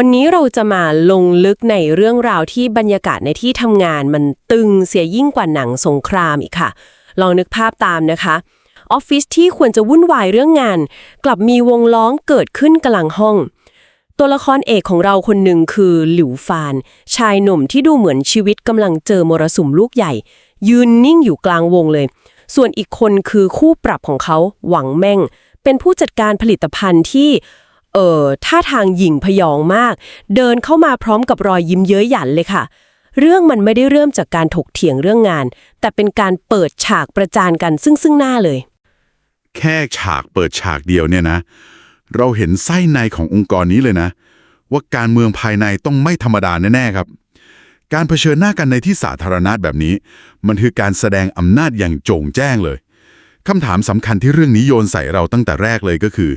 วันนี้เราจะมาลงลึกในเรื่องราวที่บรรยากาศในที่ทำงานมันตึงเสียยิ่งกว่าหนังสงครามอีกค่ะ ลองนึกภาพตามนะคะออฟฟิศที่ควรจะวุ่นวายเรื่องงาน กลับมีวงล้องเกิดขึ้นกลางห้อง ตัวละครเอกของเราคนหนึ่งคือหลิวฟาน ชายหนุ่มที่ดูเหมือนชีวิตกำลังเจอมรสุมลูกใหญ่ ยืนนิ่งอยู่กลางวงเลย ส่วนอีกคนคือคู่ปรับของเขาหวังแม่ง เป็นผู้จัดการผลิตภัณฑ์ที่ เออท่าทางหยิ่งพยองมาก เดินเข้ามาพร้อมกับรอยยิ้มเย้ยหยันเลยค่ะ เรื่องมันไม่ได้เริ่มจากการถกเถียงเรื่องงาน แต่เป็นการเปิดฉากประจานกันซึ่งซึ่งหน้าเลย แค่ฉากเปิดฉากเดียวเนี่ยนะ เราเห็นไส้ในขององค์กรนี้เลยนะ ว่าการเมืองภายในต้องไม่ธรรมดาแน่ๆครับ การเผชิญหน้ากันในที่สาธารณะแบบนี้ มันคือการแสดงอำนาจอย่างโจ่งแจ้งเลยคำถามสำคัญที่เรื่องนี้โยนใส่เราตั้งแต่แรกเลยก็คือ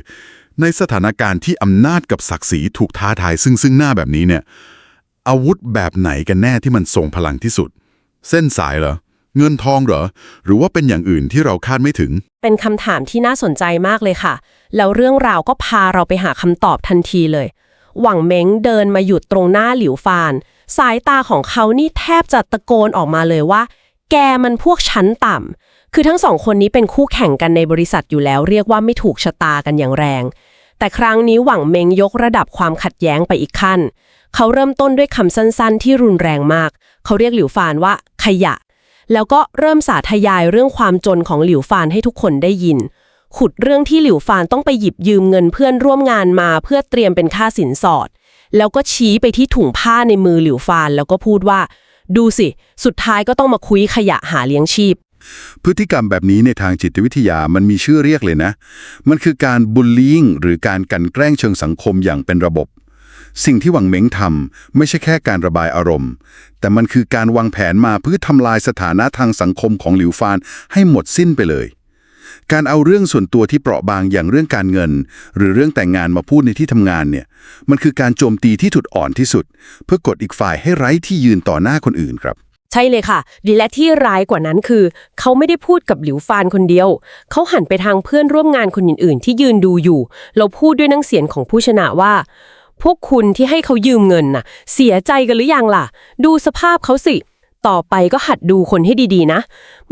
ในสถานการณ์ที่อำนาจกับศักดิ์ศรีถูกท้าทายซึ่งซึ่งหน้าแบบนี้เนี่ย อาวุธแบบไหนกันแน่ที่มันทรงพลังที่สุด เส้นสายเหรอ เงินทองเหรอ หรือว่าเป็นอย่างอื่นที่เราคาดไม่ถึง เป็นคำถามที่น่าสนใจมากเลยค่ะ แล้วเรื่องราวก็พาเราไปหาคำตอบทันทีเลย หวังเม้งเดินมาหยุดตรงหน้าหลิวฟาน สายตาของเขานี่แทบจะตะโกนออกมาเลยว่า แกมันพวกชั้นต่ำ คือทั้งสองคนนี้เป็นคู่แข่งกันในบริษัทอยู่แล้ว เรียกว่าไม่ถูกชะตากันอย่างแรง แต่ครั้งนี้หวังเม้งยกระดับความขัดแย้งไปอีกขั้น เขาเริ่มต้นด้วยคำสั้นๆ ที่รุนแรงมาก เขาเรียกหลิวฟานว่า ขยะ แล้วก็เริ่มสาธยายเรื่องความจนของหลิวฟานให้ทุกคนได้ยิน ขุดเรื่องที่หลิวฟานต้องไปหยิบยืมเงินเพื่อนร่วมงานมาเพื่อเตรียมเป็นค่าสินสอด แล้วก็ชี้ไปที่ถุงผ้าในมือหลิวฟานแล้วก็พูดว่า ดูสิ สุดท้ายก็ต้องมาคุยขยะหาเลี้ยงชีพ พฤติกรรมแบบนี้ในทางจิตวิทยามันมีชื่อเรียกเลยนะ มันคือการบูลลี่งหรือการกันแกล้งเชิงสังคมอย่างเป็นระบบ สิ่งที่หวังเม้งทำไม่ใช่แค่การระบายอารมณ์ แต่มันคือการวางแผนมาเพื่อทำลายสถานะทางสังคมของหลิวฟานให้หมดสิ้นไปเลย การเอาเรื่องส่วนตัวที่เปราะบางอย่างเรื่องการเงิน หรือเรื่องแต่งงานมาพูดในที่ทำงานเนี่ย มันคือการโจมตีที่ถุดอ่อนที่สุด เพื่อกดอีกฝ่ายให้ไร้ที่ยืนต่อหน้าคนอื่นครับ ใช่เลยค่ะ และที่ร้ายกว่านั้นคือ เขาไม่ได้พูดกับหลิวฟานคนเดียว เขาหันไปทางเพื่อนร่วมงานคนอื่นๆ ที่ยืนดูอยู่ เราพูดด้วยน้ำเสียงของผู้ชนะว่า พวกคุณที่ให้เขายืมเงินน่ะ เสียใจกันหรือยังล่ะ ดูสภาพเขาสิ ต่อไปก็หัดดูคนให้ดีๆนะ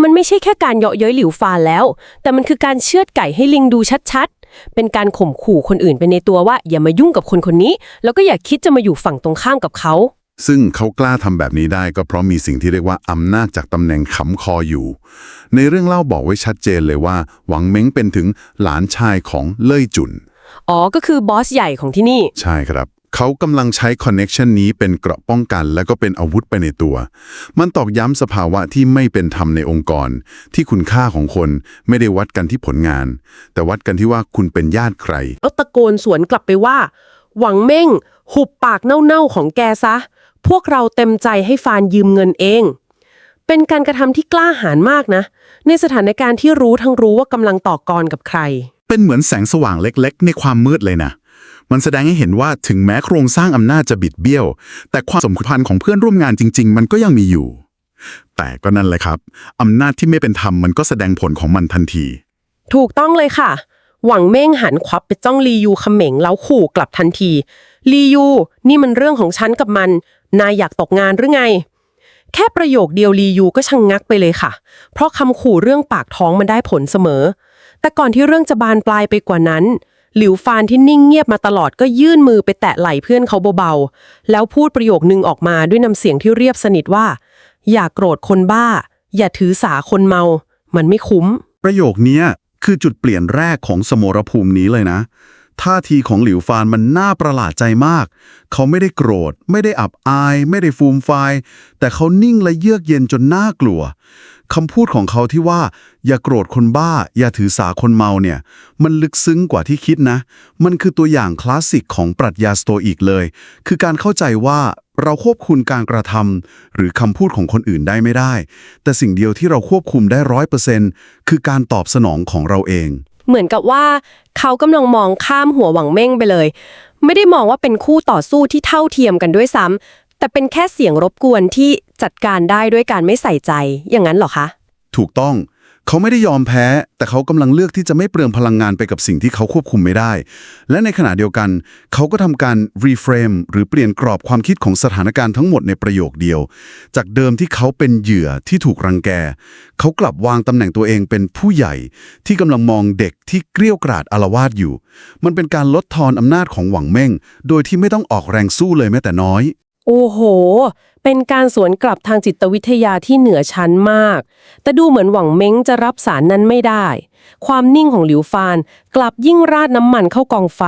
มันไม่ใช่แค่การเยาะเย้ยหลิวฟานแล้ว แต่มันคือการเชือดไก่ให้ลิงดูชัดๆ เป็นการข่มขู่คนอื่นไปในตัวว่าอย่ามายุ่งกับคนคนนี้ แล้วก็อย่าคิดจะมาอยู่ฝั่งตรงข้ามกับเขา ซึ่งเขากล้าทำแบบนี้ได้ก็เพราะมีสิ่งที่เรียกว่าอำนาจจากตำแหน่งขำคออยู่ ในเรื่องเล่าบอกไว้ชัดเจนเลยว่า หวังเม้งเป็นถึงหลานชายของเล่ยจุน อ๋อ ก็คือบอสใหญ่ของที่นี่ ใช่ครับ เขากำลังใช้คอนเน็ชันนี้เป็นเกราะป้องกัน และก็เป็นอาวุธไปในตัว มันตอกย้ำสภาวะที่ไม่เป็นธรรมในองค์กร ที่คุณค่าของคนไม่ได้วัดกันที่ผลงาน แต่วัดกันที่ว่าคุณเป็นญาติใคร แล้วตะโกนสวนกลับไปว่า หวังเม่ง หุบปากเน่าๆของแกซะ พวกเราเต็มใจให้ฟานยืมเงินเอง เป็นการกระทำที่กล้าหาญมากนะ ในสถานการณ์ที่รู้ทั้งรู้ว่ากำลังต่อกรกับใคร เป็นเหมือนแสงสว่างเล็กๆ ในความมืดเลยนะ มันแสดงให้เห็นว่าถึงแม้โครงสร้างอำนาจจะบิดเบี้ยว แต่ความสมพันธ์ของเพื่อนร่วมงานจริง ๆ มันก็ยังมีอยู่ แต่ก็นั่นแหละครับอำนาจที่ไม่เป็นธรรมมันก็แสดงผลของมันทันที ถูกต้องเลยค่ะ หวังเม่งหันควับไปจ้องลียูเขม็งแล้วขู่กลับทันทีลียูนี่มันเรื่องของฉันกับมัน นายอยากตกงานหรือไง แค่ประโยคเดียวลียูก็ชะงงักไปเลยค่ะ เพราะคำขู่เรื่องปากท้องมันได้ผลเสมอ แต่ก่อนที่เรื่องจะบานปลายไปกว่านั้น หลิวฟานที่นิ่งเงียบมาตลอดก็ยื่นมือไปแตะไหล่เพื่อนเขาเบาๆ แล้วพูดประโยคนึงออกมาด้วยน้ำเสียงที่เรียบสนิทว่า อย่าโกรธคนบ้า อย่าถือสาคนเมา มันไม่คุ้ม ประโยคเนี้ย คือจุดเปลี่ยนแรกของสมรภูมินี้เลยนะ ท่าทีของหลิวฟานมันน่าประหลาดใจมาก เขาไม่ได้โกรธ ไม่ได้อับอาย ไม่ได้ฟูมฟาย แต่เขานิ่งและเยือกเย็นจนน่ากลัว คำพูดของเขาที่ว่า อย่าโกรธคนบ้า อย่าถือสาคนเมาเนี่ย มันลึกซึ้งกว่าที่คิดนะ มันคือตัวอย่างคลาสสิกของปรัชญาสโตอิกเลย คือการเข้าใจว่าเราควบคุมการกระทำหรือคำพูดของคนอื่นได้ไม่ได้ แต่สิ่งเดียวที่เราควบคุมได้ร้อยเปอร์เซ็นต์คือการตอบสนองของเราเอง เหมือนกับว่า เขากำลังมองข้ามหัวหวังเม่งไปเลย ไม่ได้มองว่าเป็นคู่ต่อสู้ที่เท่าเทียมกันด้วยซ้ำแต่เป็นแค่เสียงรบกวนที่ จัดการได้ด้วยการไม่ใส่ใจอย่างนั้นเหรอคะ ถูกต้อง เขาไม่ได้ยอมแพ้ แต่เขากำลังเลือกที่จะไม่เปลืองพลังงานไปกับสิ่งที่เขาควบคุมไม่ได้ และในขณะเดียวกัน เขาก็ทำการรีเฟรมหรือเปลี่ยนกรอบความคิดของสถานการณ์ทั้งหมดในประโยคเดียว จากเดิมที่เขาเป็นเหยื่อที่ถูกรังแก เขากลับวางตำแหน่งตัวเองเป็นผู้ใหญ่ ที่กำลังมองเด็กที่เกลี้ยวกราดอารวาสอยู่ มันเป็นการลดทอนอำนาจของหวังเม่ง โดยที่ไม่ต้องออกแรงสู้เลยแม้แต่น้อย โอ้โห เป็นการสวนกลับทางจิตวิทยาที่เหนือชั้นมาก แต่ดูเหมือนหวังเม้งจะรับสารนั้นไม่ได้ ความนิ่งของหลิวฟาน กลับยิ่งราดน้ำมันเข้ากองไฟ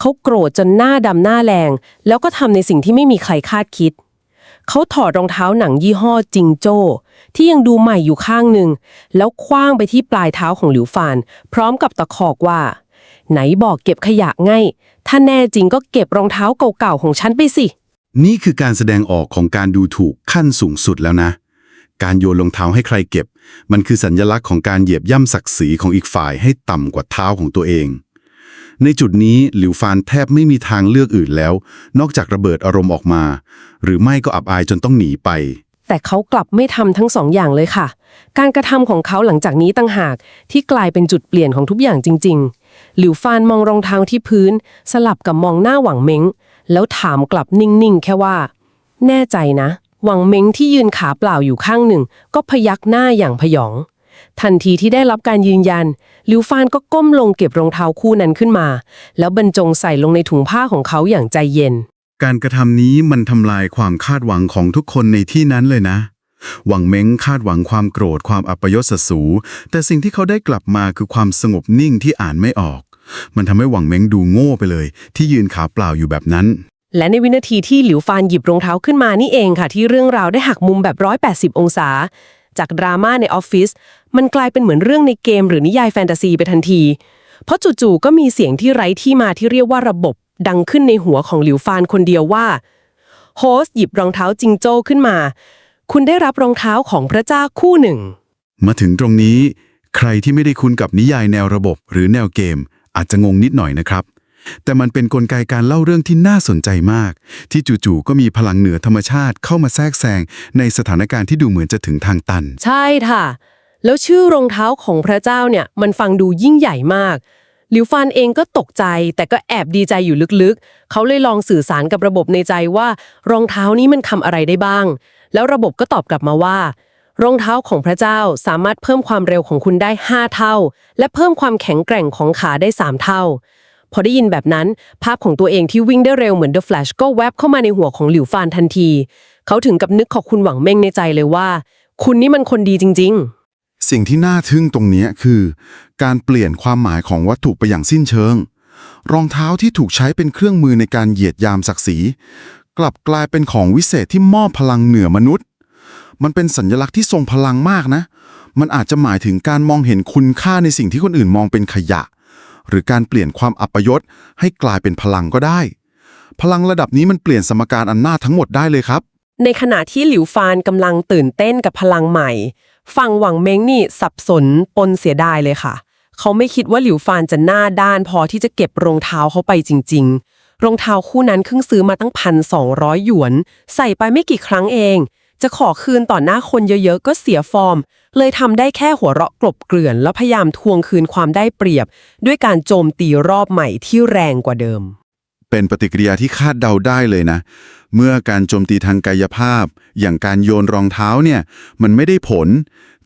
เขาโกรธจนหน้าดำหน้าแรง แล้วก็ทำในสิ่งที่ไม่มีใครคาดคิด เขาถอดรองเท้าหนังยี่ห้อจิงโจ้ ที่ยังดูใหม่อยู่ข้างหนึ่ง แล้วคว้างไปที่ปลายเท้าของหลิวฟาน พร้อมกับตะคอกว่า ไหนบอกเก็บขยะไง่ายถ้าแน่จริงก็เก็บรองเท้าเก่าๆของฉันไปสิ นี่คือการแสดงออกของการดูถูกขั้นสูงสุดแล้วนะ การโยนรองเท้าให้ใครเก็บ มันคือสัญลักษณ์ของการเหยียบย่ำศักดิ์ศรีของอีกฝ่ายให้ต่ำกว่าเท้าของตัวเอง ในจุดนี้หลิวฟานแทบไม่มีทางเลือกอื่นแล้ว นอกจากระเบิดอารมณ์ออกมา หรือไม่ก็อับอายจนต้องหนีไป แต่เขากลับไม่ทำทั้งสองอย่างเลยค่ะ การกระทำของเขาหลังจากนี้ตั้งหากที่กลายเป็นจุดเปลี่ยนของทุกอย่างจริง ๆ หลิวฟานมองรองเท้าที่พื้น สลับกับมองหน้าหวังเม้ง แล้วถามกลับนิ่งๆ แค่ว่า แน่ใจนะ หวังเม้งที่ยืนขาเปล่าอยู่ข้างหนึ่ง ก็พยักหน้าอย่างพยอง ทันทีที่ได้รับการยืนยัน ลิวฟานก็ก้มลงเก็บรองเท้าคู่นั้นขึ้นมา แล้วบรรจงใส่ลงในถุงผ้าของเขาอย่างใจเย็น การกระทำนี้มันทำลายความคาดหวังของทุกคนในที่นั้นเลยนะ หวังเม้งคาดหวังความโกรธความอัปยศสู แต่สิ่งที่เขาได้กลับมาคือความสงบนิ่งที่อ่านไม่ออก มันทำให้หวังเม้งดูโง่ไปเลย ที่ยืนขาเปล่าอยู่แบบนั้น และในวินาทีที่หลิวฟานหยิบรองเท้าขึ้นมานี่เองค่ะ ที่เรื่องราวได้หักมุมแบบ 180 องศา จากดราม่าในออฟฟิศมันกลายเป็นเหมือนเรื่องในเกม หรือนิยายแฟนตาซีไปทันที เพราะจู่ๆก็มีเสียงที่ไร้ที่มาที่เรียกว่าระบบ ดังขึ้นในหัวของหลิวฟานคนเดียวว่าโฮสต์หยิบรองเท้าจิงโจ้ขึ้นมา คุณได้รับรองเท้าของพระเจ้าคู่หนึ่ง มาถึงตรงนี้ ใครที่ไม่ได้คุ้นกับนิยายแนวระบบหรือแนวเกม อาจจะงงนิดหน่อยนะครับ แต่มันเป็นนกลไกการเล่าเรื่องที่น่าสนใจมาก ที่จู่ๆก็มีพลังเหนือธรรมชาติเข้ามาแทรกแซงในสถานการณ์ที่ดูเหมือนจะถึงทางตัน ใช่ค่ะ แล้วชื่อรองเท้าของพระเจ้าเนี่ยมันฟังดูยิ่งใหญ่มากหลิวฟานเองก็ตกใจ แต่ก็แอบดีใจอยู่ลึกๆ เขาเลยลองสื่อสารกับระบบในใจว่า รองเท้านี้มันทำอะไรได้บ้าง แล้วระบบก็ตอบกลับมาว่า รองเท้าของพระเจ้าสามารถเพิ่มความเร็วของคุณได้ 5 เท่า และเพิ่มความแข็งแกร่งของขาได้ 3 เท่า พอได้ยินแบบนั้น ภาพของตัวเองที่วิ่งได้เร็วเหมือน The Flash ก็แวบเข้ามาในหัวของหลิวฟานทันที เขาถึงกับนึกขอบคุณหวังเม่งในใจเลยว่า คุณนี่มันคนดีจริง ๆสิ่งที่น่าทึ่งตรงนี้คือ การเปลี่ยนความหมายของวัตถุไปอย่างสิ้นเชิง รองเท้าที่ถูกใช้เป็นเครื่องมือในการเหยียดยามศักดิ์ศรี กลับกลายเป็นของวิเศษที่มอบพลังเหนือมนุษย์ มันเป็นสัญลักษณ์ที่ทรงพลังมากนะ มันอาจจะหมายถึงการมองเห็นคุณค่าในสิ่งที่คนอื่นมองเป็นขยะ หรือการเปลี่ยนความอัปยศให้กลายเป็นพลังก็ได้ พลังระดับนี้มันเปลี่ยนสมการอำนาจทั้งหมดได้เลยครับ ในขณะที่หลิวฟานกำลังตื่นเต้นกับพลังใหม่ ฝั่งหวังเม้งนี่สับสนปนเสียดายเลยค่ะ เขาไม่คิดว่าหลิวฟานจะหน้าด้านพอที่จะเก็บรองเท้าเขาไปจริง ๆ รองเท้าคู่นั้นเพิ่งซื้อมาตั้งพันสองร้อยหยวน ใส่ไปไม่กี่ครั้งเอง จะขอคืนต่อหน้าคนเยอะๆ ก็เสียฟอร์ม เลยทำได้แค่หัวเราะกลบเกลื่อน แล้วพยายามทวงคืนความได้เปรียบ ด้วยการโจมตีรอบใหม่ที่แรงกว่าเดิม เป็นปฏิกิริยาที่คาดเดาได้เลยนะ เมื่อการโจมตีทางกายภาพ อย่างการโยนรองเท้าเนี่ย มันไม่ได้ผล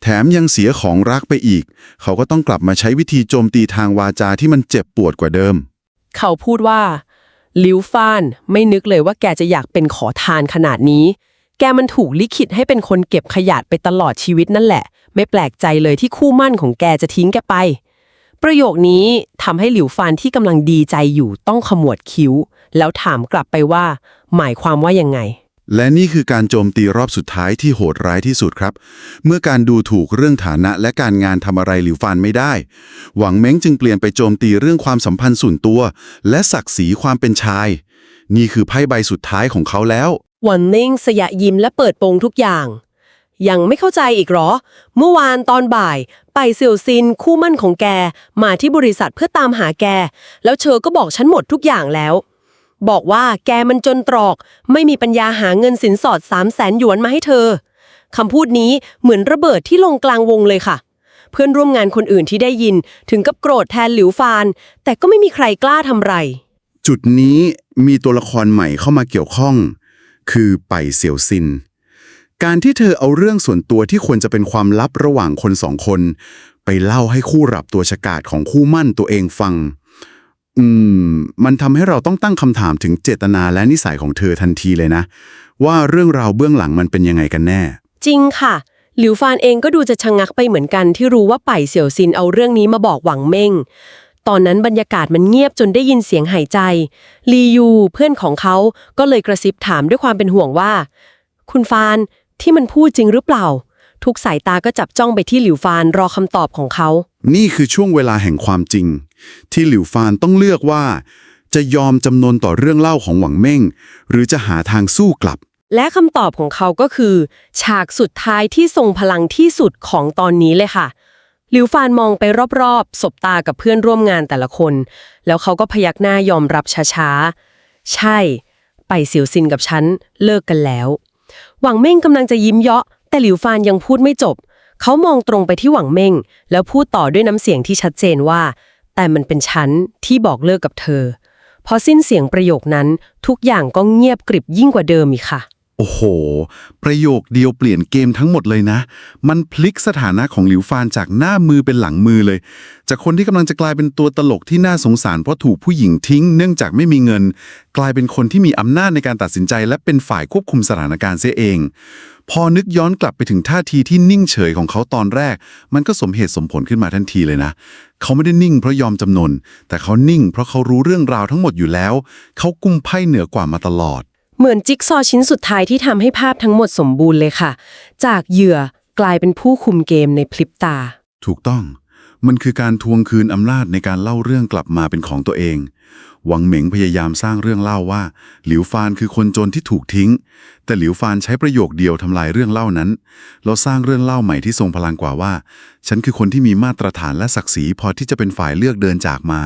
แถมยังเสียของรักไปอีก เขาก็ต้องกลับมาใช้วิธีโจมตีทางวาจาที่มันเจ็บปวดกว่าเดิม เขาพูดว่าหลิวฟาน ไม่นึกเลยว่าแกจะอยากเป็นขอทานขนาดนี้ แกมันถูกลิขิตให้เป็นคนเก็บขยะไปตลอดชีวิตนั่นแหละ ไม่แปลกใจเลยที่คู่มั่นของแกจะทิ้งแกไป ประโยคนี้ทำให้หลิวฟานที่กำลังดีใจอยู่ต้องขมวดคิ้ว แล้วถามกลับไปว่า หมายความว่ายังไง และนี่คือการโจมตีรอบสุดท้ายที่โหดร้ายที่สุดครับ เมื่อการดูถูกเรื่องฐานะและการงานทำอะไรหลิวฟานไม่ได้ หวังเม้งจึงเปลี่ยนไปโจมตีเรื่องความสัมพันธ์ส่วนตัว และศักดิ์ศรีความเป็นชาย นี่คือไพ่ใบสุดท้ายของเขาแล้ว วันนิ่งสยะยิ้มและเปิดโปงทุกอย่าง ยังไม่เข้าใจอีกหรอ เมื่อวานตอนบ่าย ไปเซียวซินคู่มั่นของแก มาที่บริษัทเพื่อตามหาแก แล้วเชอก็บอกฉันหมดทุกอย่างแล้ว บอกว่าแกมันจนตรอก ไม่มีปัญญาหาเงินสินสอดสามแสนหยวนมาให้เธอคำพูดนี้เหมือนระเบิดที่ลงกลางวงเลยค่ะ เพื่อนร่วมงานคนอื่นที่ได้ยินถึงกับโกรธแทนหลิวฟาน แต่ก็ไม่มีใครกล้าทำไร จุดนี้มีตัวละครใหม่เข้ามาเกี่ยวข้อง คือไปเสี่ยวซิน การที่เธอเอาเรื่องส่วนตัวที่ควรจะเป็นความลับระหว่างคนสองคน ไปเล่าให้คู่รับตัวฉกาจของคู่มั่นตัวเองฟัง อืม มันทำให้เราต้องตั้งคำถามถึงเจตนาและนิสัยของเธอทันทีเลยนะ ว่าเรื่องราวเบื้องหลังมันเป็นยังไงกันแน่ จริงค่ะ หลิวฟานเองก็ดูจะชะงักไปเหมือนกันที่รู้ว่าไปเสี่ยวซินเอาเรื่องนี้มาบอกหวังเม่ง ตอนนั้นบรรยากาศมันเงียบจนได้ยินเสียงหายใจ ลียูเพื่อนของเขาก็เลยกระซิบถามด้วยความเป็นห่วงว่า คุณฟานที่มันพูดจริงหรือเปล่า ทุกสายตาก็จับจ้องไปที่หลิวฟานรอคำตอบของเขา นี่คือช่วงเวลาแห่งความจริง ที่หลิวฟานต้องเลือกว่า จะยอมจำนนต่อเรื่องเล่าของหวังเม่ง หรือจะหาทางสู้กลับ และคำตอบของเขาก็คือ ฉากสุดท้ายที่ทรงพลังที่สุดของตอนนี้เลยค่ะห ลิวฟานมองไปรอบๆ สบตากับเพื่อนร่วมงานแต่ละคน แล้วเขาก็พยักหน้ายอมรับช้าๆ ใช่ ไปเสียวซินกับฉัน เลิกกันแล้ว หวังเม่งกำลังจะยิ้มเยาะ แต่หลิวฟานยังพูดไม่จบ เขามองตรงไปที่หวังเม่ง แล้วพูดต่อด้วยน้ำเสียงที่ชัดเจนว่า แต่มันเป็นฉันที่บอกเลิกกับเธอ พอสิ้นเสียงประโยคนั้น ทุกอย่างก็เงียบกริบยิ่งกว่าเดิมอีกค่ะ โอ้โห ประโยคเดียวเปลี่ยนเกมทั้งหมดเลยนะ มันพลิกสถานะของหลิวฟานจากหน้ามือเป็นหลังมือเลย จากคนที่กำลังจะกลายเป็นตัวตลกที่น่าสงสารเพราะถูกผู้หญิงทิ้ง เนื่องจากไม่มีเงิน กลายเป็นคนที่มีอำนาจในการตัดสินใจ และเป็นฝ่ายควบคุมสถานการณ์เสียเอง พอนึกย้อนกลับไปถึงท่าทีที่นิ่งเฉยของเขาตอนแรก มันก็สมเหตุสมผลขึ้นมาทันทีเลยนะ เขาไม่ได้นิ่งเพราะยอมจำนน แต่เขานิ่ง เพราะเขารู้เรื่องราวทั้งหมดอยู่แล้ว เขากุมไพ่เหนือกว่ามาตลอด เหมือนจิ๊กซอชิ้นสุดท้ายที่ทำให้ภาพทั้งหมดสมบูรณ์เลยค่ะ จากเหยื่อกลายเป็นผู้คุมเกมในพลิบตา ถูกต้อง มันคือการทวงคืนอำนาจในการเล่าเรื่องกลับมาเป็นของตัวเอง หวังเหม็งพยายามสร้างเรื่องเล่าว่า หลิวฟานคือคนจนที่ถูกทิ้ง แต่หลิวฟานใช้ประโยคเดียวทำลายเรื่องเล่านั้น เราสร้างเรื่องเล่าใหม่ที่ทรงพลังกว่าว่า ฉันคือคนที่มีมาตรฐานและศักดิ์ศรีพอที่จะเป็นฝ่ายเลือกเดินจากมา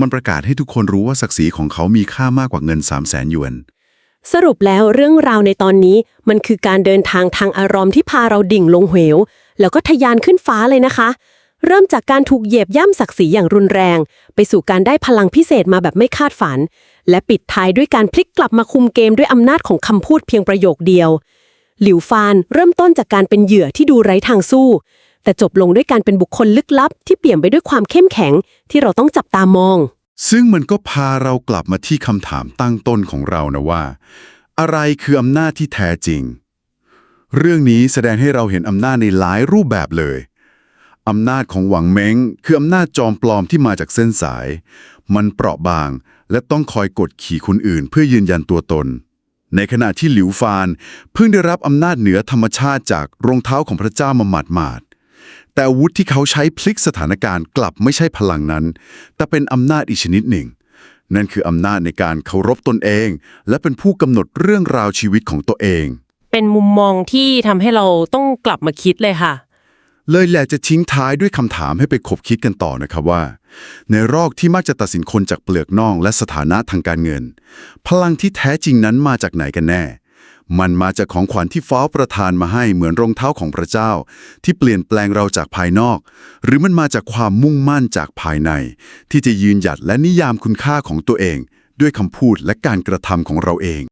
มันประกาศให้ทุกคนรู้ว่าศักดิ์ศรีของเขามีค่ามากกว่าเงิน3 0 0แสนหยวน สรุปแล้วเรื่องราวในตอนนี้มันคือการเดินทางทางอารมณ์ที่พาเราดิ่งลงเหว แล้วก็ทะยานขึ้นฟ้าเลยนะคะ เริ่มจากการถูกเหยียบย่ำศักดิ์ศรีอย่างรุนแรง ไปสู่การได้พลังพิเศษมาแบบไม่คาดฝัน และปิดท้ายด้วยการพลิกกลับมาคุมเกมด้วยอำนาจของคำพูดเพียงประโยคเดียว หลิวฟานเริ่มต้นจากการเป็นเหยื่อที่ดูไร้ทางสู้ แต่จบลงด้วยการเป็นบุคคลลึกลับ ที่เปี่ยมไปด้วยความเข้มแข็งที่เราต้องจับตามอง ซึ่งมันก็พาเรากลับมาที่คำถามตั้งต้นของเรานะว่า อะไรคืออำนาจที่แท้จริง เรื่องนี้แสดงให้เราเห็นอำนาจในหลายรูปแบบเลยอำนาจของหวังเม้ง คืออำนาจจอมปลอมที่มาจากเส้นสาย มันเปราะบาง และต้องคอยกดขี่คนอื่น เพื่อยืนยันตัวตน ในขณะที่หลิวฟาน เพิ่งได้รับอำนาจเหนือธรรมชาติจากรองเท้าของพระเจ้ามาหมาดหมาด แต่อาวุธที่เขาใช้พลิกสถานการณ์กลับไม่ใช่พลังนั้น แต่เป็นอำนาจอีกชนิดหนึ่ง นั่นคืออำนาจในการเคารพตนเอง และเป็นผู้กำหนดเรื่องราวชีวิตของตัวเอง เป็นมุมมองที่ทำให้เราต้องกลับมาคิดเลยค่ะ เลยแหละจะทิ้งท้ายด้วยคำถามให้ไปคบคิดกันต่อนะครับว่า ในรอกที่มักจะตัดสินคนจากเปลือกน่องและสถานะทางการเงิน พลังที่แท้จริงนั้นมาจากไหนกันแน่ มันมาจากของขวัญที่ฟ้าประทานมาให้เหมือนรองเท้าของพระเจ้า ที่เปลี่ยนแปลงเราจากภายนอก หรือมันมาจากความมุ่งมั่นจากภายใน ที่จะยืนหยัดและนิยามคุณค่าของตัวเอง ด้วยคำพูดและการกระทำของเราเอง